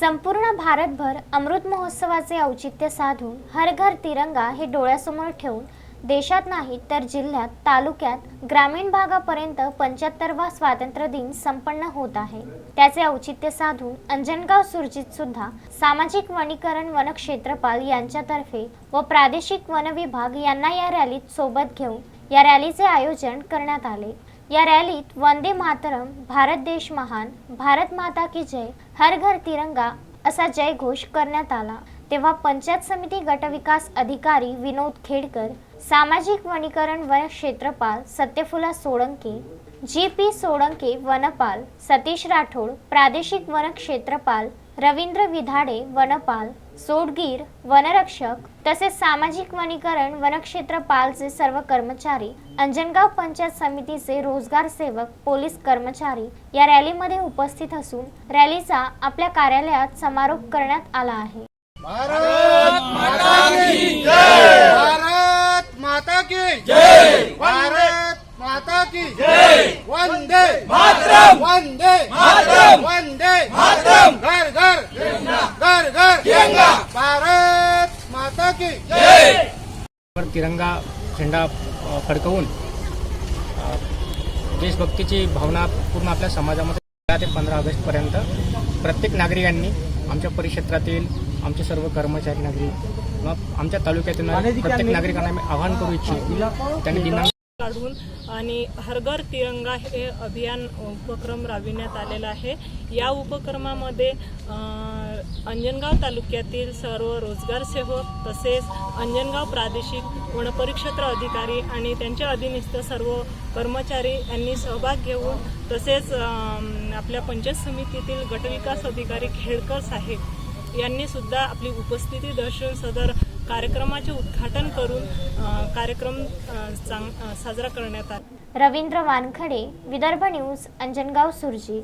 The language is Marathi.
संपूर्ण भारतभर अमृत महोत्सवाचे औचित्य साधून हर घर तिरंगा हे डोळ्यासमोर ठेवून देशात नाही तर जिल्ह्यात तालुक्यात ग्रामीण भागापर्यंत पंच्याहत्तरवा स्वातंत्र्य दिन संपन्न होत आहे. त्याचे औचित्य साधून अंजनगाव सुरजित सुद्धा सामाजिक वनीकरण वनक्षेत्रपाल यांच्यातर्फे व प्रादेशिक वन विभाग यांना या रॅलीत सोबत घेऊन या रॅलीचे आयोजन करण्यात आले. या रॅलीत वंदे मातरम भारत देश महान भारत माता की जय हर घर तिरंगा असा जयघोष करण्यात आला. तेव्हा पंचायत समिती गटविकास अधिकारी विनोद खेडकर सामाजिक वनीकरण वन क्षेत्रपाल सत्यफुला सोळंके जी पी सोळंके वनपाल सतीश राठोड प्रादेशिक वन क्षेत्रपाल रवींद्र विधाडे वनपाल सोडगीर वनरक्षक तसेच सामाजिक वनीकरण वनक्षेत्रपालचे सर्व कर्मचारी अंजनगाव पंचायत समितीचे रोजगार सेवक पोलीस कर्मचारी या रॅलीमध्ये उपस्थित असून रॅलीचा आपल्या कार्यालयात समारोप करण्यात आला आहे. भारत माता की जय! भारत माता की जय! भारत माता की जय! वंदे मातरम! वंदे मातरम! वंदे मातरम घर घर घर घर तिरंगा भारत माता की तिरंगा झेंडा फडकवून देशभक्तीची भावना पूर्ण आपल्या समाजामध्ये ते पंधरा ऑगस्टपर्यंत प्रत्येक नागरिकांनी आमच्या परिक्षेत्रातील आमचे सर्व कर्मचारी नागरिक मग आमच्या तालुक्यातील प्रत्येक नागरिकांना मी आवाहन करू इच्छितो. त्यांनी दिनांक काढून आणि हरघर तिरंगा हे अभियान उपक्रम राबविण्यात आलेला आहे. या उपक्रमामध्ये अंजनगाव तालुक्यातील सर्व रोजगार सेवक तसेच अंजनगाव प्रादेशिक वनपरिक्षेत्र अधिकारी आणि त्यांच्या अधीनस्थ सर्व कर्मचारी यांनी सहभाग घेऊन तसेच आपल्या पंचायत समितीतील गटविकास अधिकारी खेडकर साहेब यांनी सुद्धा आपली उपस्थिती दर्शवून सदर कार्यक्रमाचे उद्घाटन करून कार्यक्रम चांग साजरा करण्यात आला. रवींद्र वानखडे विदर्भ न्यूज अंजनगाव सुरजी.